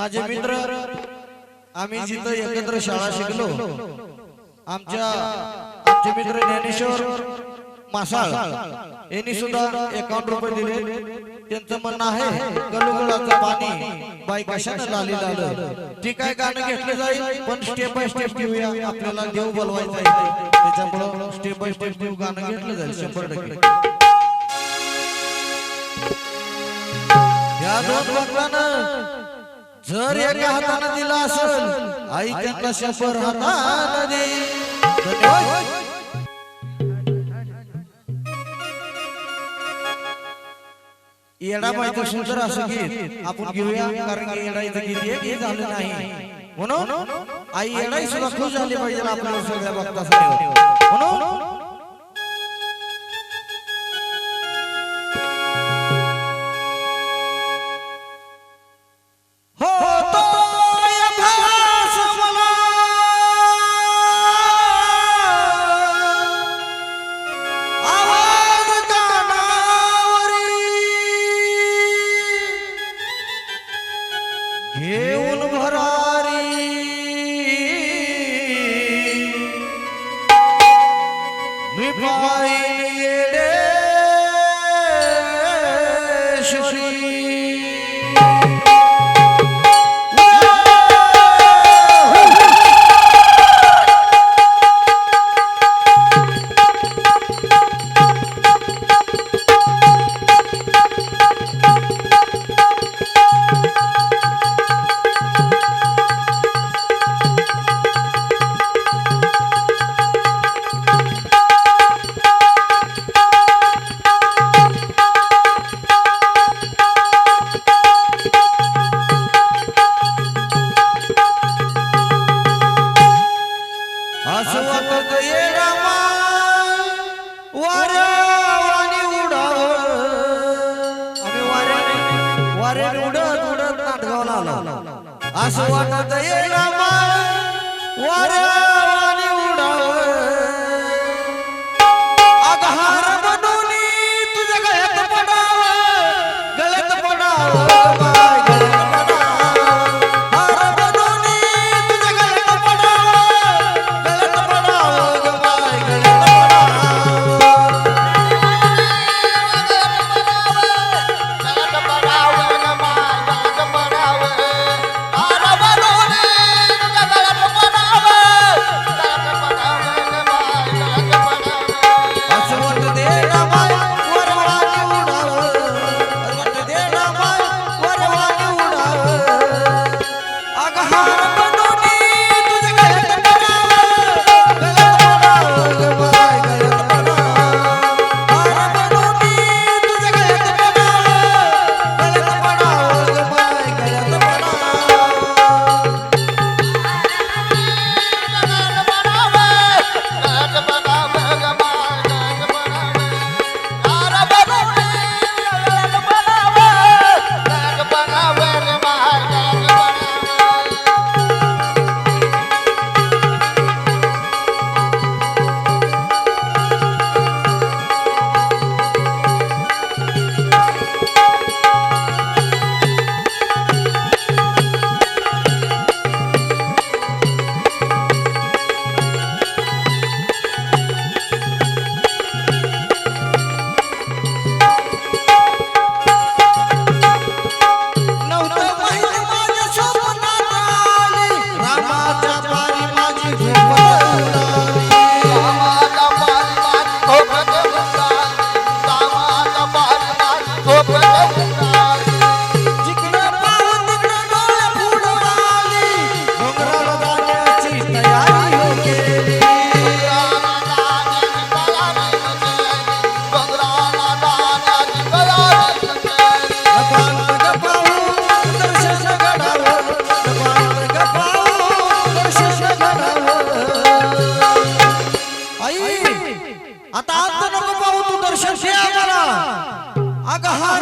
माझे मित्र आम्ही जिथं एकत्र शाळा शिकलो आमच्या आमचे मित्र ज्ञानेश्वर मासाळ यांनी सुद्धा एकावन्न रुपये दिले. त्यांचं म्हणणं आहे गलुगलाचं पाणी बाई कशानं लाली लाल ठीक आहे गाणं घेतलं जाईल पण स्टेप बाय स्टेप घेऊया आपल्याला देव बोलवायचा आहे. त्याच्यामुळं स्टेप बाय स्टेप देव गाणं घेतलं जाईल शंभर टक्के. या दोन भक्तानं जर एका हातानं दिला असेल आई त्यांना शंभर हातानं दे. येडा पाहिजे सुंदर असं गीत आपण घेऊया कारण की येडा इथं गीत हे झालं नाही. म्हणून? आई येडाही सुद्धा खुश झाली पाहिजे आपल्या सगळ्या भक्तासाठी. म्हणून હે ઉન ભરારી. નિભાઈ રે શ્રી आलो असं वाटत ये आई